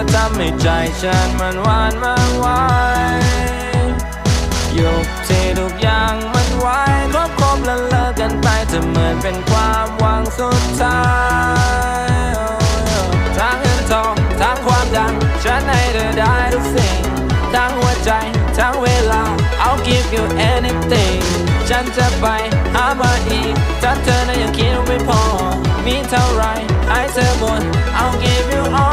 และทำให้ใจฉันมันหวานมากไวยุคที่ทุกอย่างมันไวครบครบและเลิกกันไปจะเหมือนเป็นความหวังสุดท้ายทั้งเงินทองทั้งความดัง ฉันให้เธอได้ทุกสิ่ง ทั้งหัวใจทั้งเวลา I'll give you anything ฉันจะไปหามาอีกถ้าเธอนั้นยังคิดไม่พอ มีเท่าไรให้เธอหมด I'll give you all